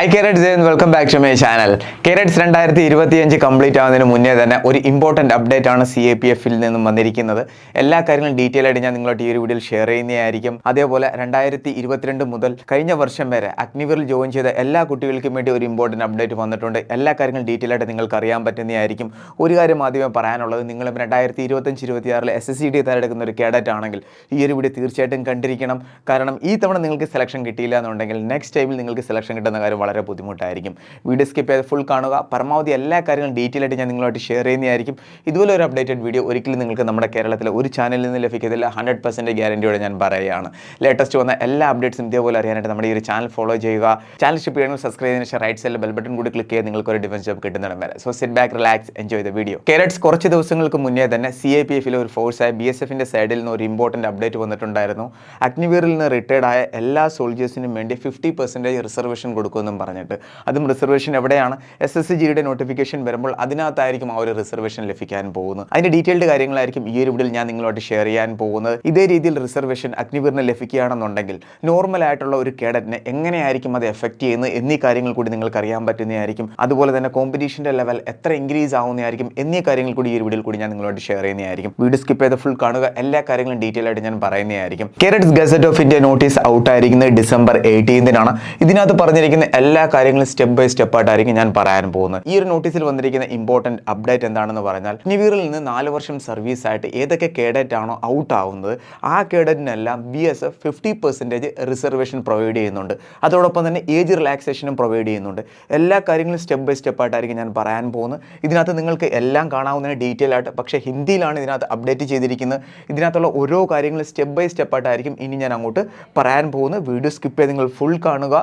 Hi cadets and welcome back to my channel cadets രണ്ടായിരത്തി ഇരുപത്തിയഞ്ച് complete ആവുന്നതിന് മുന്നേ തന്നെ ഒരു ഇമ്പോർട്ടന്റ് അപ്ഡേറ്റ് ആണ് സി എ പി എഫിൽ നിന്നും വന്നിരിക്കുന്നത്. എല്ലാ കാര്യങ്ങളും ഡീറ്റെയിൽ ആയിട്ട് ഞാൻ നിങ്ങളോട് ഈ ഒരു വീഡിയോയിൽ ഷെയർ ചെയ്യുന്നതായിരിക്കും. അതേപോലെ രണ്ടായിരത്തി ഇരുപത്തിരണ്ട് മുതൽ കഴിഞ്ഞ വർഷം വരെ അഗ്നിവീറിൽ ജോയിൻ ചെയ്ത എല്ലാ കുട്ടികൾക്കും വേണ്ടി ഒരു ഇമ്പോർട്ടന്റ് അപ്ഡേറ്റ് വന്നിട്ടുണ്ട്. എല്ലാ കാര്യങ്ങളും ഡീറ്റെയിൽ ആയിട്ട് നിങ്ങൾക്ക് അറിയാൻ പറ്റുന്നതായിരിക്കും. ഒരു കാര്യം ആദ്യമേ പറയാനുള്ളത് നിങ്ങൾ രണ്ടായിരത്തി ഇരുപത്തഞ്ച് ഇരുപത്തിയാറിൽ എസ് എസ് സി ഡി തയ്യാറെടുക്കുന്ന ഒരു കേഡറ്റ് ആണെങ്കിൽ ഈ ഒരു വീഡിയോ തീർച്ചയായിട്ടും കണ്ടിരിക്കണം. കാരണം ഈ തവണ നിങ്ങൾക്ക് സെലക്ഷൻ കിട്ടിയില്ല എന്നുണ്ടെങ്കിൽ നെക്സ്റ്റ് ടൈമിൽ നിങ്ങൾക്ക് സെലക്ഷൻ കിട്ടുന്ന കാര്യം വളരെ ബുദ്ധിമുട്ടായിരിക്കും. വീഡിയോ സ്കിപ്പ് ചെയ്ത് ഫുൾ കാണുക. പരമാവധി എല്ലാ കാര്യങ്ങളും ഡീറ്റെയിൽ ആയിട്ട് ഞാൻ നിങ്ങളുമായിട്ട് ഷെയർ ചെയ്യുന്നതായിരിക്കും. ഇതുപോലെ ഒരു അപ്ഡേറ്റഡ് വീഡിയോ ഒരിക്കലും നിങ്ങൾക്ക് നമ്മുടെ കേരളത്തിലെ ഒരു ചാനലിൽ നിന്ന് ലഭിക്കത്തില്ല. ഹൺഡ്രഡ് പെർസെന്റ് ഗ്യാരണ്ടിയോടെ ഞാൻ പറയുകയാണ്. ലേറ്റസ്റ്റ് വന്ന എല്ലാ അപ്ഡേറ്റ്സും ഇതേപോലെ അറിയാനായിട്ട് നമ്മുടെ ഈ ഒരു ചാനൽ ഫോളോ ചെയ്യുക. ചാനൽ ഷിപ്പ് ചെയ്യണമെങ്കിൽ സബ്സ്ക്രൈബ് ചെയ്യുന്ന റൈറ്റ് സൈഡിൽ ബെൽ ബട്ടൺ കൂടി ക്ലിക്ക് ചെയ്ത് നിങ്ങൾക്ക് ഒരു ഡിഫൻസ് ജോബ് കിട്ടുന്നതാണ് വരെ. So sit back relax enjoy the video cadets കുറച്ച് ദിവസങ്ങൾക്ക് മുന്നേ തന്നെ സി ഐ പി എഫിലെ ഒരു ഫോഴ്സായ ബി എസ് എഫിന്റെ സൈഡിൽ നിന്ന് ഒരു ഇമ്പോർട്ടന്റ് അപ്ഡേറ്റ് വന്നിട്ടുണ്ടായിരുന്നു. അഗ്നിവീറിൽ നിന്ന് റിട്ടയർഡ് ആയ എല്ലാ സോൾജേഴ്സിനും വേണ്ടി ഫിഫ്റ്റി പെർസെന്റേജ് റിസർവേഷൻ കൊടുക്കുമെന്നും പറഞ്ഞിട്ട്. അതും റിസർവേഷൻ എവിടെയാണ്? എസ് എസ് സി ജിയുടെ നോട്ടിഫിക്കേഷൻ വരുമ്പോൾ അതിനകത്തായിരിക്കും ആ ഒരു റിസർവേഷൻ ലഭിക്കാൻ പോകുന്നത്. അതിന്റെ ഡീറ്റെയിൽഡ് കാര്യങ്ങളായിരിക്കും ഈ ഒരു വീഡിയോയിൽ ഞാൻ നിങ്ങളോട് ഷെയർ ചെയ്യാൻ പോകുന്നത്. ഇതേ രീതിയിൽ റിസർവേഷൻ അഗ്നിവീറിന് ലഭിക്കുകയാണെന്നുണ്ടെങ്കിൽ നോർമൽ ആയിട്ടുള്ള ഒരു കേഡറ്റിനെ എങ്ങനെയായിരിക്കും അത് എഫക്റ്റ് ചെയ്യുന്നത് എന്നീ കാര്യങ്ങൾ കൂടി നിങ്ങൾക്ക് അറിയാൻ പറ്റുന്നതായിരിക്കും. അതുപോലെ തന്നെ കോമ്പറ്റീഷന്റെ ലെവൽ എത്ര ഇൻക്രീസ് ആവുന്നതായിരിക്കും എന്നീ കാര്യങ്ങൾ കൂടി ഈ ഒരു വീഡിയോയിൽ കൂടി ഞാൻ നിങ്ങളോട് ഷെയർ ചെയ്യുന്നതായിരിക്കും. വീഡിയോ സ്കിപ്പ് ചെയ്ത് ഫുൾ കാണുക. എല്ലാ കാര്യങ്ങളും ഡീറ്റെയിൽ ആയിട്ട് ഞാൻ പറയുന്നതായിരിക്കും. Cadet gazette of India notice out ആയിരിക്കുന്നത് ഡിസംബർ എയ്റ്റീൻതിനാണ് ഇതിനകത്ത് പറഞ്ഞിരിക്കുന്ന എല്ലാ കാര്യങ്ങളും സ്റ്റെപ്പ് ബൈ സ്റ്റെപ്പ് ആയിട്ടായിരിക്കും ഞാൻ പറയാൻ പോകുന്നത്. ഈ ഒരു നോട്ടീസിൽ വന്നിരിക്കുന്ന ഇമ്പോർട്ടന്റ് അപ്ഡേറ്റ് എന്താണെന്ന് പറഞ്ഞാൽ നിവീറിൽ നിന്ന് നാല് വർഷം സർവീസ് ആയിട്ട് ഏതൊക്കെ കേഡറ്റ് ആണോ ഔട്ട് ആവുന്നത് ആ കേഡറ്റിനെല്ലാം B S F fifty percentage reservation provide ചെയ്യുന്നുണ്ട്. അതോടൊപ്പം തന്നെ ഏജ് റിലാക്സേഷനും പ്രൊവൈഡ് ചെയ്യുന്നുണ്ട്. എല്ലാ കാര്യങ്ങളും സ്റ്റെപ്പ് ബൈ സ്റ്റെപ്പ് ആയിട്ടായിരിക്കും ഞാൻ പറയാൻ പോകുന്നത്. ഇതിനകത്ത് നിങ്ങൾക്ക് എല്ലാം കാണാവുന്നതിന് ഡീറ്റെയിൽ ആയിട്ട് പക്ഷേ ഹിന്ദിയിലാണ് ഇതിനകത്ത് അപ്ഡേറ്റ് ചെയ്തിരിക്കുന്നത്. ഇതിനകത്തുള്ള ഓരോ കാര്യങ്ങളും സ്റ്റെപ്പ് ബൈ സ്റ്റെപ്പ് ആയിട്ടായിരിക്കും ഇനി ഞാൻ അങ്ങോട്ട് പറയാൻ പോകുന്നത്. വീഡിയോ സ്കിപ്പ് ചെയ്ത് നിങ്ങൾ ഫുൾ കാണുക.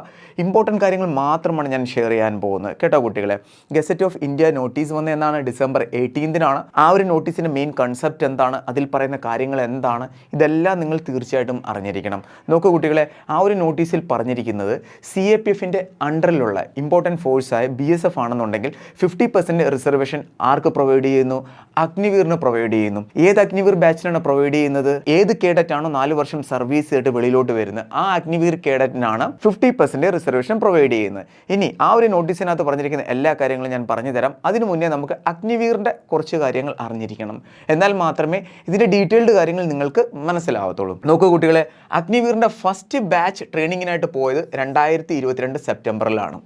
ഇമ്പോർട്ടന്റ് കാര്യങ്ങൾ മാത്രമാണ് ഞാൻ ഷെയർ ചെയ്യാൻ പോകുന്നത്. കേട്ടോ കുട്ടികളെ? ഗസറ്റ് ഓഫ് ഇന്ത്യ നോട്ടീസ് വന്ന എന്നാണ് ഡിസംബർ എയ്റ്റീൻതിനാണ് ആ ഒരു നോട്ടീസിന്റെ മെയിൻ കൺസെപ്റ്റ് എന്താണ്? അതിൽ പറയുന്ന കാര്യങ്ങൾ എന്താണ്? ഇതെല്ലാം നിങ്ങൾ തീർച്ചയായിട്ടും അറിഞ്ഞിരിക്കണം. നോക്കൂ കുട്ടികളെ ആ ഒരു നോട്ടീസിൽ പറഞ്ഞിരിക്കുന്നത് സി എ പി എഫിന്റെ അണ്ടറിലുള്ള ഇമ്പോർട്ടന്റ് ഫോഴ്സായ ബി എസ് എഫ് ആണെന്നുണ്ടെങ്കിൽ ഫിഫ്റ്റി പെർസെന്റ് റിസർവേഷൻ ആർക്ക് പ്രൊവൈഡ് ചെയ്യുന്നു? അഗ്നിവീറിന് പ്രൊവൈഡ് ചെയ്യുന്നു. ഏത് അഗ്നിവീർ ബാച്ചിനാണ് പ്രൊവൈഡ് ചെയ്യുന്നത്? ഏത് കേഡറ്റ് ആണോ നാല് വർഷം സർവീസ് ചെയ്തിട്ട് വെളിയിലോട്ട് വരുന്നത്? ആ അഗ്നിവീർ കേഡറ്റിനാണ് ഫിഫ്റ്റി പെർസെന്റ് റിസർവേഷൻ പ്രൊവൈഡ് ചെയ്യുന്നത്. ഇനി ആ ഒരു നോട്ടീസിനകത്ത് പറഞ്ഞിരിക്കുന്ന എല്ലാ കാര്യങ്ങളും ഞാൻ പറഞ്ഞു തരാം. അതിനു മുന്നേ നമുക്ക് അഗ്നിവീറിന്റെ കുറച്ച് കാര്യങ്ങൾ അറിഞ്ഞിരിക്കണം. എന്നാൽ മാത്രമേ ഇതിന്റെ ഡീറ്റെയിൽഡ് കാര്യങ്ങൾ നിങ്ങൾക്ക് മനസ്സിലാവത്തുള്ളൂ. നോക്കൂ കുട്ടികളെ അഗ്നിവീറിന്റെ ഫസ്റ്റ് ബാച്ച് ട്രെയിനിങ്ങിനായിട്ട് പോയത് രണ്ടായിരത്തി ഇരുപത്തിരണ്ട് സെപ്റ്റംബറിലാണ്.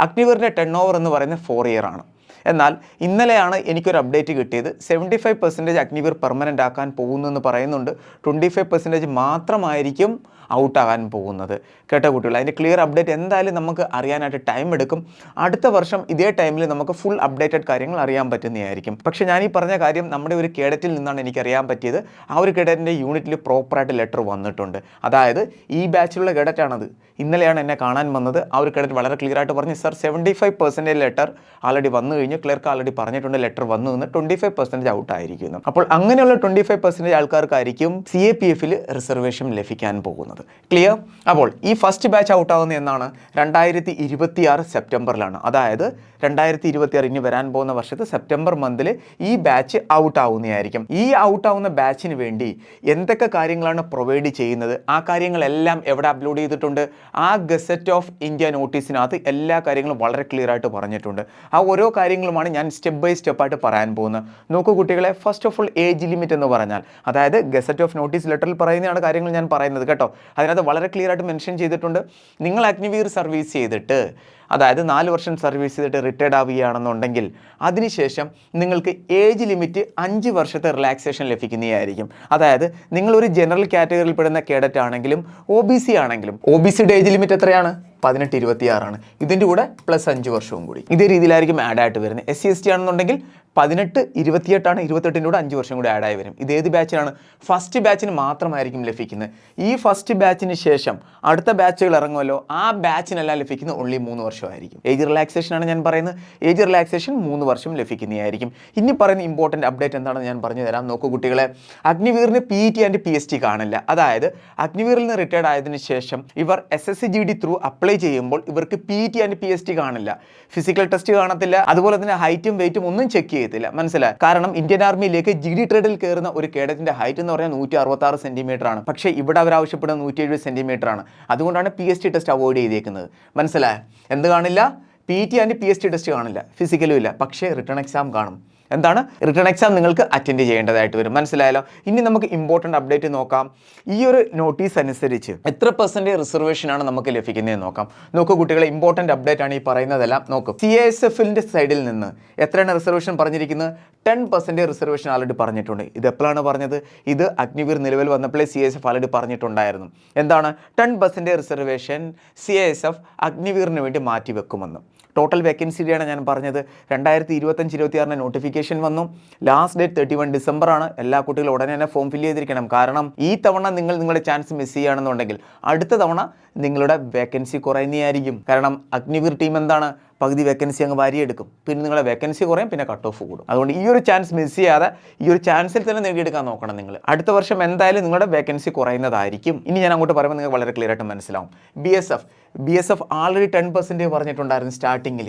അഗ്നിവീറിന്റെ ടെൺ ഓവർ എന്ന് പറയുന്നത് ഫോർ ഇയർ ആണ്. എന്നാൽ ഇന്നലെയാണ് എനിക്കൊരു അപ്ഡേറ്റ് കിട്ടിയത്. Seventy five percentage Agniveer permanent ആക്കാൻ പോകുന്നു എന്ന് പറയുന്നുണ്ട്. ട്വന്റി ഫൈവ് പെർസെന്റേജ് മാത്രമായിരിക്കും ഔട്ടാകാൻ പോകുന്നത്. കേട്ടോ കുട്ടികൾ അതിന്റെ ക്ലിയർ അപ്ഡേറ്റ് എന്തായാലും നമുക്ക് അറിയാനായിട്ട് ടൈം എടുക്കും. അടുത്ത വർഷം ഇതേ ടൈമിൽ നമുക്ക് ഫുൾ അപ്ഡേറ്റഡ് കാര്യങ്ങൾ അറിയാൻ പറ്റുന്നതായിരിക്കും. പക്ഷേ ഞാൻ ഈ പറഞ്ഞ കാര്യം നമ്മുടെ ഒരു കേഡറ്റിൽ നിന്നാണ് എനിക്ക് അറിയാൻ പറ്റിയത്. ആ ഒരു കേഡറ്റിന്റെ യൂണിറ്റിൽ പ്രോപ്പറായിട്ട് ലെറ്റർ വന്നിട്ടുണ്ട്. അതായത് ഈ ബാച്ചിലുള്ള കേഡറ്റാണത്. ഇന്നലെയാണ് എന്നെ കാണാൻ വന്നത്. ആ ഒരു കേഡറ്റ് വളരെ ക്ലിയർ ആയിട്ട് പറഞ്ഞു sir seventy five percentage letter already വന്നു കഴിഞ്ഞു. ക്ലർക്ക് ആൾറെഡി പറഞ്ഞിട്ടുണ്ട് ലെറ്റർ വന്നു എന്ന്. ട്വന്റി ഫൈവ് പെർസെന്റേജ് ഔട്ട് ആയിരിക്കുന്നു. അപ്പോൾ അങ്ങനെയുള്ള ട്വന്റി ഫൈവ് പെർസെന്റേജ് ആൾക്കാർക്കായിരിക്കും സി എ പി എഫിൽ റിസർവേഷൻ ലഭിക്കാൻ പോകുന്നത്. ക്ലിയർ അപ്പോൾ ഈ ഫസ്റ്റ് ബാച്ച് ഔട്ട് ആവുന്ന എന്നാണ്? രണ്ടായിരത്തി ഇരുപത്തിയാറ് സെപ്റ്റംബറിലാണ്. അതായത് രണ്ടായിരത്തി ഇരുപത്തിയാറ് ഇനി വരാൻ പോകുന്ന വർഷത്ത് സെപ്റ്റംബർ മന്തിൽ ഈ ബാച്ച് ഔട്ട് ആവുന്നതായിരിക്കും. ഈ ഔട്ട് ആവുന്ന ബാച്ചിന് വേണ്ടി എന്തൊക്കെ കാര്യങ്ങളാണ് പ്രൊവൈഡ് ചെയ്യുന്നത്? ആ കാര്യങ്ങളെല്ലാം എവിടെ അപ്ലോഡ് ചെയ്തിട്ടുണ്ട്? ആ ഗസറ്റ് ഓഫ് ഇന്ത്യ നോട്ടീസിനകത്ത് എല്ലാ കാര്യങ്ങളും വളരെ ക്ലിയർ ആയിട്ട് പറഞ്ഞിട്ടുണ്ട്. ആ ഓരോ കാര്യങ്ങളുമാണ് ഞാൻ സ്റ്റെപ്പ് ബൈ സ്റ്റെപ്പ് ആയിട്ട് പറയാൻ പോകുന്നത്. നോക്കൂ കുട്ടികളെ first of all age limit എന്ന് പറഞ്ഞാൽ അതായത് ഗസറ്റ് ഓഫ് നോട്ടീസ് ലെറ്ററിൽ പറയുന്നതാണ് കാര്യങ്ങൾ ഞാൻ പറയുന്നത് കേട്ടോ. അതിനകത്ത് വളരെ ക്ലിയർ ആയിട്ട് മെൻഷൻ ചെയ്തിട്ടുണ്ട്. നിങ്ങൾ അഗ്നിവീർ സർവീസ് ചെയ്തിട്ട് അതായത് നാല് വർഷം സർവീസ് ചെയ്തിട്ട് റിട്ടയർഡ് ആവുകയാണെന്നുണ്ടെങ്കിൽ അതിനുശേഷം നിങ്ങൾക്ക് ഏജ് ലിമിറ്റ് അഞ്ച് വർഷത്തെ റിലാക്സേഷൻ ലഭിക്കുന്നതായിരിക്കും. അതായത് നിങ്ങളൊരു ജനറൽ കാറ്റഗറിയിൽ പെടുന്ന കേഡറ്റ് ആണെങ്കിലും ഒ ബി സി ആണെങ്കിലും ഒ ബി സിയുടെ ഏജ് ലിമിറ്റ് എത്രയാണ്? പതിനെട്ട് ഇരുപത്തിയാറാണ്. ഇതിന്റെ കൂടെ പ്ലസ് അഞ്ച് വർഷവും കൂടി. ഇതേ രീതിയിലായിരിക്കും ആഡ് ആയിട്ട് വരുന്നത്. എസ് സി എസ് ടി ആണെന്നുണ്ടെങ്കിൽ പതിനെട്ട് ഇരുപത്തിയെട്ടാണ് ഇരുപത്തെട്ടിന്റെ കൂടെ അഞ്ച് വർഷം കൂടി ആഡായി വരും. ഇത് ഏത് ബാച്ചിനാണ് ഫസ്റ്റ് ബാച്ചിന് മാത്രമായിരിക്കും ലഭിക്കുന്നത്. ഈ ഫസ്റ്റ് ബാച്ചിന് ശേഷം അടുത്ത ബാച്ചുകൾ ഇറങ്ങുമല്ലോ ആ ബാച്ചിനെല്ലാം ലഭിക്കുന്ന ഓൺലി മൂന്ന് വർഷമായിരിക്കും. ഏജ് റിലാക്സേഷൻ ആണ് ഞാൻ പറയുന്നത്. ഏജ് റിലാക്സേഷൻ മൂന്ന് വർഷം ലഭിക്കുന്നതായിരിക്കും. ഇനി പറയുന്ന ഇമ്പോർട്ടന്റ് അപ്ഡേറ്റ് എന്താണെന്ന് ഞാൻ പറഞ്ഞു തരാം. നോക്കൂ കുട്ടികളെ അഗ്നിവീറിന് P T and P S T കാണില്ല. അതായത് അഗ്നിവീറിൽ നിന്ന് റിട്ടയർഡ് ആയതിനു ശേഷം ഇവർ S S C G D through apply ചെയ്യുമ്പോൾ ഇവർക്ക് P T and P S T കാണില്ല. ഫിസിക്കൽ ടെസ്റ്റ് കാണത്തില്ല. അതുപോലെ തന്നെ ഹൈറ്റും വെയിറ്റും ഒന്നും ചെക്ക് ചെയ്യത്തില്ല. മനസ്സിലായി? കാരണം ഇന്ത്യൻ ആർമിയിലേക്ക് ജി ഡി ട്രേഡിൽ കയറുന്ന ഒരു കേഡറ്റിന്റെ ഹൈറ്റ് എന്ന് പറഞ്ഞാൽ നൂറ്റി അറുപത്തി ആറ് സെന്റിമീറ്റർ ആണ്. പക്ഷേ ഇവിടെ അവർ ആവശ്യപ്പെടുന്ന നൂറ്റി എഴുപത് സെന്റിമീറ്റർ ആണ്. അതുകൊണ്ടാണ് P S T test avoid ചെയ്തേക്കുന്നത്. മനസ്സിലായ? എന്ത് കാണില്ല? P T and P S T test കാണില്ല. ഫിസിക്കലും ഇല്ല. പക്ഷേ റിട്ടേൺ എക്സാം കാണും. എന്താണ്? റിട്ടേൺ എക്സാം നിങ്ങൾക്ക് അറ്റൻഡ് ചെയ്യേണ്ടതായിട്ട് വരും. മനസ്സിലായല്ലോ? ഇനി നമുക്ക് ഇമ്പോർട്ടന്റ് അപ്ഡേറ്റ് നോക്കാം. ഈ ഒരു നോട്ടീസ് അനുസരിച്ച് എത്ര പെർസെന്റേജ് റിസർവേഷനാണ് നമുക്ക് ലഭിക്കുന്നതെന്ന് നോക്കാം. നോക്കൂ കുട്ടികളെ ഇമ്പോർട്ടന്റ് അപ്ഡേറ്റ് ആണ് ഈ പറയുന്നതെല്ലാം. നോക്കും. സി എസ് എഫിന്റെ സൈഡിൽ നിന്ന് എത്രയാണ് റിസർവേഷൻ പറഞ്ഞിരിക്കുന്നത്? ടെൻ പെർസെന്റേജ് റിസർവേഷൻ ആൾറെഡി പറഞ്ഞിട്ടുണ്ട്. ഇത് എപ്പോഴാണ് പറഞ്ഞത്? ഇത് അഗ്നിവീർ നിലവിൽ വന്നപ്പോഴേ സി എസ് എഫ് ആൾറെഡി പറഞ്ഞിട്ടുണ്ടായിരുന്നു. എന്താണ്? Ten percentage reservation C S F അഗ്നിവീറിന് വേണ്ടി മാറ്റിവെക്കുമെന്ന്. ടോട്ടൽ വേക്കൻസിയുടെയാണ് ഞാൻ പറഞ്ഞത്. രണ്ടായിരത്തി ഇരുപത്തഞ്ച് ഇരുപത്തി ആറിന് നോട്ടിഫിക്കേഷൻ വന്നു. Last date thirty one December ആണ് എല്ലാ കുട്ടികളും ഉടനെ തന്നെ ഫോം ഫില്ല് ചെയ്തിരിക്കണം. കാരണം ഈ തവണ നിങ്ങൾ നിങ്ങളുടെ ചാൻസ് മിസ് ചെയ്യുകയാണെന്നുണ്ടെങ്കിൽ അടുത്ത തവണ നിങ്ങളുടെ വേക്കൻസി കുറയുന്നതായിരിക്കും. കാരണം അഗ്നിവീർ ടീം എന്താണ്? പകുതി വേക്കൻസി അങ്ങ് വാരിയെടുക്കും. പിന്നെ നിങ്ങളെ വേക്കൻസി കുറയും പിന്നെ കട്ട് ഓഫ് കൂടും. അതുകൊണ്ട് ഈ ഒരു ചാൻസ് മിസ് ചെയ്യാതെ ഈ ഒരു ചാൻസിൽ തന്നെ നേടിയെടുക്കാൻ നോക്കണം നിങ്ങൾ അടുത്ത വർഷം എന്തായാലും നിങ്ങളുടെ വേക്കൻസി കുറയുന്നതായിരിക്കും. ഇനി ഞാൻ അങ്ങോട്ട് പറയുമ്പോൾ നിങ്ങൾക്ക് വളരെ ക്ലിയർ ആയിട്ട് മനസ്സിലാവും. B S F B S F already ten percentage പറഞ്ഞിട്ടുണ്ടായിരുന്നു സ്റ്റാർട്ടിങ്ങിൽ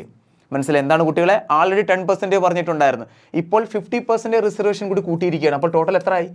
മനസ്സിലായി? എന്താണ് കുട്ടികളെ? ആൾറെഡി ടെൻ പെർസെന്റേജ് പറഞ്ഞിട്ടുണ്ടായിരുന്നു. ഇപ്പോൾ ഫിഫ്റ്റി പെർസെന്റേജ് റിസർവേഷൻ കൂടി കൂട്ടിയിരിക്കുകയാണ്. അപ്പോൾ ടോട്ടൽ എത്രയായി?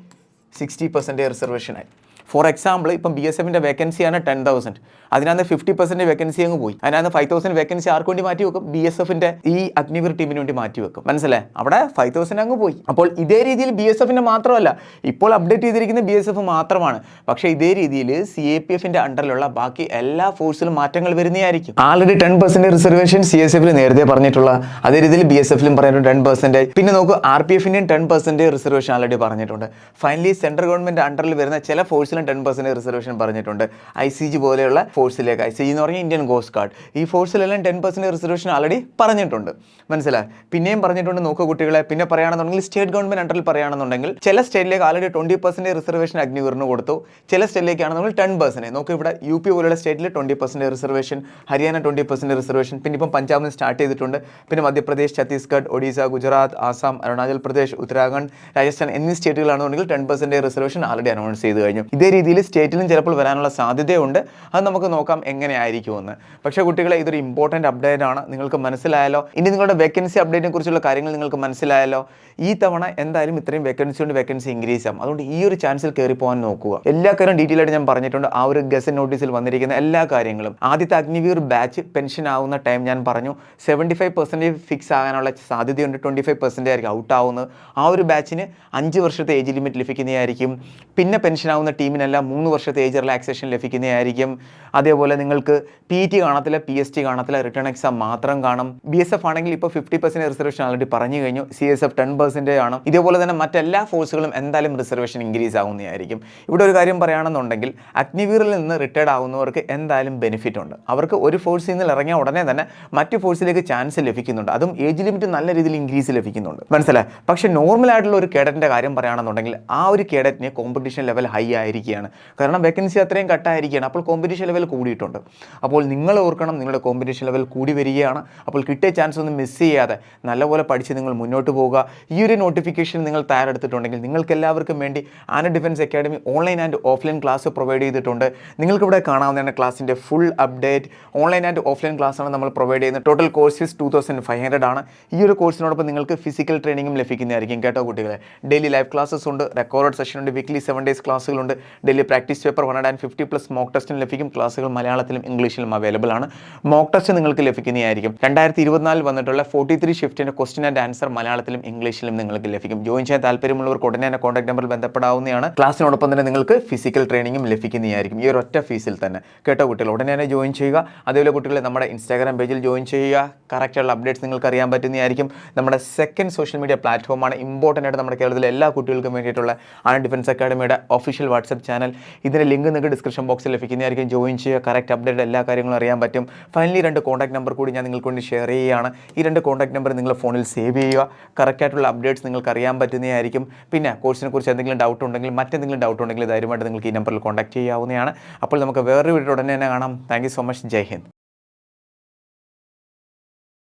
സിക്സ്റ്റി പെർസെന്റേജ് റിസർവേഷനായി ഫോർ എക്സാമ്പിൾ ഇപ്പം ബി എസ് എഫിന്റെ വേക്കൻസിയാണ് ടെൻ തൗസൻഡ് അതിനകത്ത് ഫിഫ്റ്റി പെർസെന്റ് വേക്കൻസി അങ്ങ് പോയി. അതിനകത്ത് ഫൈവ് തൗസൻഡ് വേക്കൻസി ആർക്ക് വേണ്ടി മാറ്റി വെക്കും? ബി എസ് എഫിന്റെ ഈ അഗ്നിവീർ ടീമിന് വേണ്ടി മാറ്റി വെക്കും. മനസ്സിലായി? അവിടെ ഫൈവ് തൗസൻഡ് അങ്ങ് പോയി. അപ്പോൾ ഇതേ രീതിയിൽ ബി എസ് എഫിന്റെ മാത്രമല്ല ഇപ്പോൾ അപ്ഡേറ്റ് ചെയ്തിരിക്കുന്ന ബി എസ് എഫ് മാത്രമാണ്. പക്ഷേ ഇതേ രീതിയിൽ സി എ പി എഫിന്റെ അണ്ടറിലുള്ള ബാക്കി എല്ലാ ഫോഴ്സിലും മാറ്റങ്ങൾ വരുന്നതായിരിക്കും. Already ten percent reservation C S എഫിൽ നേരത്തെ പറഞ്ഞിട്ടുള്ള അതേ രീതിയിൽ ബി എസ് എഫിലും പറഞ്ഞിട്ടുണ്ട് ടെൻ പെർസെന്റേജ് പിന്നെ നോക്കൂ ആർ പി എഫിന്റെയും ടെൻ പെർസെന്റ് റിസർവേഷൻ ആൾറെഡി പറഞ്ഞിട്ടുണ്ട്. ഫൈനലി സെൻട്രൽ ഗവൺമെന്റ് അണ്ടറിൽ വരുന്ന ചില ഫോഴ്സിലും ടെൻ പെർസെന്റ് റിസർവേഷൻ പറഞ്ഞിട്ടുണ്ട്. ഐ സി ജി പോലെയുള്ള ഫോഴ്സിലേക്ക് ഐ സി ജി എന്ന് പറഞ്ഞാൽ ഇന്ത്യൻ കോസ്റ്റ് ഗാർഡ് ഈ ഫോഴ്സിലെല്ലാം ടെൻ പെർസെന്റ് റിസർവേഷൻ ആൾറെഡി പറഞ്ഞിട്ടുണ്ട്. മനസ്സിലായി? പിന്നെയും പറഞ്ഞിട്ടുണ്ട് നോക്കുക കുട്ടികളെ പിന്നെ പറയുകയാണെന്നുണ്ടെങ്കിൽ സ്റ്റേറ്റ് ഗവൺമെന്റ് അണ്ടറിൽ പറയുകയാണെന്നുണ്ടെങ്കിൽ ചില സ്റ്റേറ്റിലേക്ക് ആൾറെഡി ട്വന്റി പെർസെന്റ് റിസർവേഷൻ അഗ്നിവീറിന് കൊടുത്തു. ചില സ്റ്റേറ്റിലേക്കാണെന്നുണ്ടെങ്കിൽ ടെൻ പെർസെന്റ് നോക്കുക ഇവിടെ യു പി പോലുള്ള സ്റ്റേറ്റിൽ twenty percent reservation Haryana twenty percent reservation പിന്നെ ഇപ്പം പഞ്ചാബിൽ സ്റ്റാർട്ട് ചെയ്തിട്ടുണ്ട്. പിന്നെ മധ്യപ്രദേശ് ഛത്തീസ്ഗഡ് ഒഡീസ ഗുജറാത്ത് ആസാം അരുണാചൽ പ്രദേശ് ഉത്തരാഖണ്ഡ് രാജസ്ഥാൻ എന്നീ സ്റ്റേറ്റുകളാണെന്നുണ്ടെങ്കിൽ ten percent reservation already announce ചെയ്ത് കഴിഞ്ഞു. ഇതേ രീതിയിൽ സ്റ്റേറ്റിലും ചിലപ്പോൾ വരാനുള്ള സാധ്യതയുണ്ട്. അത് നമുക്ക് നോക്കാം എങ്ങനെയായിരിക്കുമെന്ന്. പക്ഷേ കുട്ടികളെ ഇതൊരു ഇമ്പോർട്ടന്റ് അപ്ഡേറ്റ് ആണ്. നിങ്ങൾക്ക് മനസ്സിലായാലോ ഇനി നിങ്ങളുടെ വേക്കൻസി അപ്ഡേറ്റിനെ കുറിച്ചുള്ള കാര്യങ്ങൾ നിങ്ങൾക്ക് മനസ്സിലായാലോ ഈ തവണ എന്തായാലും ഇത്രയും വേക്കൻസി കൊണ്ട് വേക്കൻസി ഇൻക്രീസ് ആകും അതുകൊണ്ട് ഈ ഒരു ചാൻസിൽ കയറി പോകാൻ നോക്കുക. എല്ലാ കാര്യം ഡീറ്റെയിൽ ആയിട്ട് ഞാൻ പറഞ്ഞിട്ടുണ്ട്. ആ ഒരു ഗസൻ നോട്ടീസിൽ വന്നിരിക്കുന്ന എല്ലാ കാര്യങ്ങളും. ആദ്യത്തെ അഗ്നിവീർ ബാച്ച് പെൻഷൻ ആവുന്ന ടൈം ഞാൻ പറഞ്ഞു. സെവന്റി ഫൈവ് പെർസെന്റേജ് ഫിക്സ് ആകാനുള്ള സാധ്യതയുണ്ട്. ട്വന്റി ഫൈവ് പെർസെന്റേജ് ആയിരിക്കും ഔട്ട് ആവുന്നത്. ആ ഒരു ബാച്ചിന് അഞ്ച് വർഷത്തെ ഏജ് ലിമിറ്റ് ലഭിക്കുന്നതായിരിക്കും. പിന്നെ പെൻഷൻ ആവുന്ന ടീമിനെല്ലാം മൂന്ന് വർഷത്തെ ഏജ് റിലാക്സേഷൻ ലഭിക്കുന്നതായിരിക്കും. അതേപോലെ നിങ്ങൾക്ക് പി ടി കാണത്തില്ല പി എസ് ടി കാണത്തില്ല റിട്ടേൺ എക്സാം മാത്രം കാണും. ബി എസ് എഫ് ആണെങ്കിൽ ഇപ്പോൾ ഫിഫ്റ്റി പെർസെന്റ് റിസർവേഷൻ ആൾറെഡി പറഞ്ഞു കഴിഞ്ഞു. C S F ten percentage ആണ്. ഇതേപോലെ തന്നെ മറ്റെല്ലാ ഫോഴ്സുകളും എന്തായാലും റിസർവേഷൻ ഇൻക്രീസ് ആവുന്നതായിരിക്കും. ഇവിടെ ഒരു കാര്യം പറയുകയാണെന്നുണ്ടെങ്കിൽ അഗ്നിവീറിൽ നിന്ന് റിട്ടയർഡ് ആവുന്നവർക്ക് എന്തായാലും ബെനിഫിറ്റ് ഉണ്ട്. അവർക്ക് ഒരു ഫോഴ്സിൽ നിന്ന് ഇറങ്ങിയ ഉടനെ തന്നെ മറ്റ് ഫോഴ്സിലേക്ക് ചാൻസ് ലഭിക്കുന്നുണ്ട്. അതും ഏജ് ലിമിറ്റ് നല്ല രീതിയിൽ ഇൻക്രീസ് ലഭിക്കുന്നുണ്ട്. മനസ്സിലായി? പക്ഷേ നോർമൽ ആയിട്ടുള്ള ഒരു കേഡറ്റിന്റെ കാര്യം പറയുകയാണെന്നുണ്ടെങ്കിൽ ആ ഒരു കേഡറ്റിന് കോമ്പറ്റീഷൻ ലെവൽ ഹൈ ആയിരിക്കുകയാണ് കാരണം വേക്കൻസി അത്രയും കട്ടായിരിക്കുകയാണ്. അപ്പോൾ കോമ്പറ്റീഷൻ ലെവൽ കൂടിയിട്ടുണ്ട്. അപ്പോൾ നിങ്ങൾ ഓർക്കണം നിങ്ങളുടെ കോമ്പറ്റീഷൻ ലെവൽ കൂടി വരികയാണ്. അപ്പോൾ കിട്ടിയ ചാൻസ് ഒന്നും മിസ് ചെയ്യാതെ നല്ലപോലെ പഠിച്ച് നിങ്ങൾ മുന്നോട്ട് പോവുക. ഈ ഒരു നോട്ടിഫിക്കേഷൻ നിങ്ങൾ തയ്യാറെടുത്തിട്ടുണ്ടെങ്കിൽ നിങ്ങൾക്ക് എല്ലാവർക്കും വേണ്ടി ആന defence academy online and offline class provide ചെയ്തിട്ടുണ്ട്. നിങ്ങൾക്കിവിടെ കാണാവുന്നതാണ് ക്ലാസ്സിന്റെ full update online and offline ക്ലാസ്സാണ് നമ്മൾ പ്രൊവൈഡ് ചെയ്യുന്നത്. Total course two thousand five hundred ആണ്. ഈ ഒരു കോഴ്സിനോടൊപ്പം നിങ്ങൾക്ക് ഫിസിക്കൽ ട്രെയിനിങ്ങും ലഭിക്കുന്നതായിരിക്കും കേട്ടോ കുട്ടികളെ. ഡെയിലി ലൈവ് ക്ലാസ്സസ് ഉണ്ട്. റെക്കോർഡ് സെഷൻ ഉണ്ട്. Weekly seven days ക്ലാസ്സുകളുണ്ട് daily practice paper one hundred and fifty plus mock ടെസ്റ്റിന് ലഭിക്കും. ക്ലാസ്സുകൾ മലയാളത്തിലും ഇംഗ്ലീഷിലും അവൈലബിൾ ആണ്. മോക്ക് ടെസ്റ്റ് നിങ്ങൾക്ക് ലഭിക്കുന്നതായിരിക്കും. രണ്ടായിരത്തി ഇരുപത്തിനാലിൽ വന്നിട്ടുള്ള ഫോർട്ടി ത്രീ ഷിഫ്റ്റിന്റെ ക്വസ്റ്റ്യൻ ആൻഡ് ആൻസർ മലയാളത്തിലും ഇംഗ്ലീഷിലും നിങ്ങൾക്ക് ലഭിക്കും. ജോയിൻ ചെയ്യാൻ താല്പര്യമുള്ളവർക്ക് ഉടനെ തന്നെ കോൺടാക്ട് നമ്പറിൽ ബന്ധപ്പെടാവുന്നതാണ്. ക്ലാസ്സിനോടൊപ്പം തന്നെ നിങ്ങൾക്ക് ഫിസിക്കൽ ട്രെയിനിങ്ങും ലഭിക്കുന്നതായിരിക്കും. ഈ ഒരു ഒറ്റ ഫീസിൽ തന്നെ. കേട്ടോ കുട്ടികൾ ഉടനെ തന്നെ ജോയിൻ ചെയ്യുക. അതേപോലെ കുട്ടികളെ നമ്മുടെ ഇൻസ്റ്റാഗ്രാം പേജിൽ ജോയിൻ ചെയ്യുക. കറക്റ്റുള്ള അപ്ഡേറ്റ്സ് നിങ്ങൾക്ക് അറിയാൻ പറ്റുന്നതായിരിക്കും. നമ്മുടെ സെക്കൻഡ് സോഷ്യൽ മീഡിയ പ്ലാറ്റ്ഫോമാണ് ഇമ്പോർട്ടന്റ് ആയിട്ട് നമ്മുടെ കേരളത്തിലെ എല്ലാ കുട്ടികൾക്കും വേണ്ടിയിട്ടുള്ള ആൺ ഡിഫൻസ് അക്കാഡമിയുടെ ഒഫീഷ്യൽ വാട്സപ്പ് ചാനൽ ഇതിന്റെ ലിങ്ക് നിങ്ങൾക്ക് ഡിസ്ക്രിപ്ഷൻ ബോക്സിൽ ലഭിക്കുന്നതായിരിക്കും. ജോയിൻ ചെയ്യുക. കറക്റ്റ് അപ്ഡേറ്റ് എല്ലാ കാര്യങ്ങളും അറിയാൻ പറ്റും. ഫൈനലി രണ്ട് കോൺടാക്ട് നമ്പർ കൂടി ഞാൻ നിങ്ങൾക്ക് വേണ്ടി ഷെയർ ചെയ്യുകയാണ്. ഈ രണ്ട് കോൺടാക്ട് നമ്പർ നിങ്ങൾ ഫോണിൽ സേവ് ചെയ്യുക. കറക്റ്റായിട്ടുള്ള അപ്ഡേറ്റ്സ് നിങ്ങൾക്ക് അറിയാൻ പറ്റുന്നതായിരിക്കും. പിന്നെ കോഴ്സിനെ കുറിച്ച് എന്തെങ്കിലും ഡൗട്ട് ഉണ്ടെങ്കിൽ മറ്റെന്തെങ്കിലും ഡൗട്ട് ഉണ്ടെങ്കിൽ ധൈര്യമായിട്ട് നിങ്ങൾക്ക് ഈ നമ്പറിൽ കോൺടാക്ട് ചെയ്യാവുന്നതാണ്. അപ്പോൾ നമുക്ക് വേറൊരു വീട്ടിൽ ഉടനെ തന്നെ കാണാം. Thank so much Jai Hind.